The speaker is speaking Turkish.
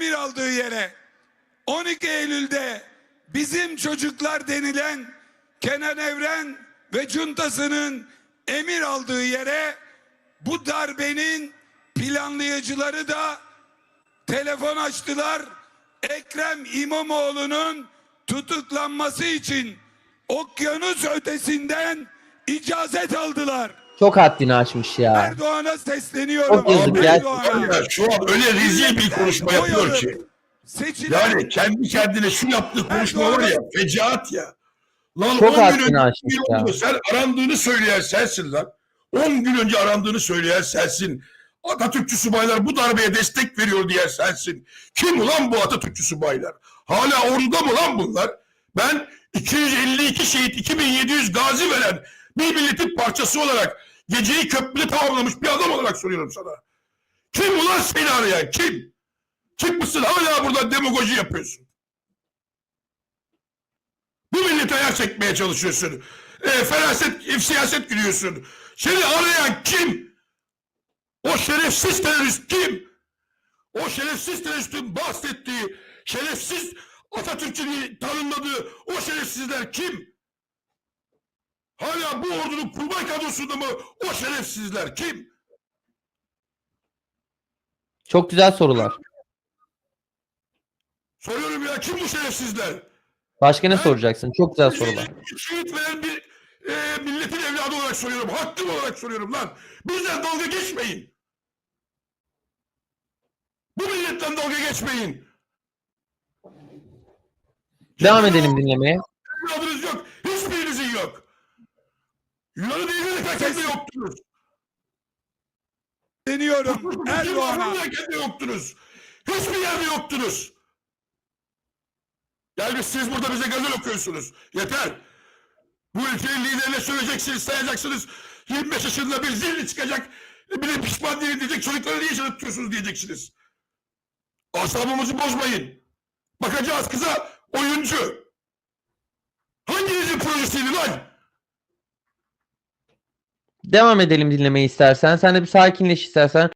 emir aldığı yere 12 Eylül'de bizim çocuklar denilen Kenan Evren ve cuntasının emir aldığı yere bu darbenin planlayıcıları da telefon açtılar. Ekrem İmamoğlu'nun tutuklanması için okyanus ötesinden icazet aldılar. Çok haddini aşmış ya. Erdoğan'a sesleniyorum. Çok yazık Abi ya. Erdoğan'a. Şu an öyle rezil bir konuşma yapıyor ki. Seçilen Yani kendi kendine şu yaptığı konuşma var ya fecaat ya. Lan Çok 10 gün önce bir ya. oldu. Sen arandığını söyleyen sensin lan. 10 gün önce arandığını söyleyen sensin. Atatürkçü subaylar bu darbeye destek veriyor diyen sensin. Kim ulan bu Atatürkçü subaylar? Hala orada mı lan bunlar? Ben 252 şehit 2700 gazi veren bir milletin parçası olarak geceyi köprüde tamamlamış bir adam olarak soruyorum sana. Kim ulan seni arayan kim? Çıkmışsın hala burada demagoji yapıyorsun. Bu millete ayar çekmeye çalışıyorsun. E, feraset, siyaset gülüyorsun. Seni arayan kim? O şerefsiz terörist kim? O şerefsiz teröristin bahsettiği, şerefsiz Atatürk'ün tanımladığı o şerefsizler kim? Hala bu ordunun kurmay kadrosunda mı o şerefsizler kim? Çok güzel sorular. Soruyorum ya kim bu şerefsizler? Başka ne soracaksın? Çok güzel sorular. Şehit veren bir e, milletin evladı olarak soruyorum. Hakkım olarak soruyorum lan. Bizden dalga geçmeyin. Bu milletten dalga geçmeyin. Devam edelim dinlemeye. Evladınız yok. Hiçbirinizin yok. Yunan'ın evleri de yoktunuz. Deniyorum Erdoğan'a. Erdoğan'a yoktunuz. Hiçbir yerde yoktunuz. Yani siz burada bize gazel okuyorsunuz. Yeter. Bu ülkenin liderine söyleyeceksiniz, sayacaksınız. 25 yaşında bir zilli çıkacak. Bir de pişman değilim diyecek. Çocukları niye yaşatıp tutuyorsunuz diyeceksiniz. Asabımızı bozmayın. Bakacağız kıza oyuncu. Hanginizin projesiydi lan? Devam edelim dinlemeyi istersen. Sen de bir sakinleş istersen.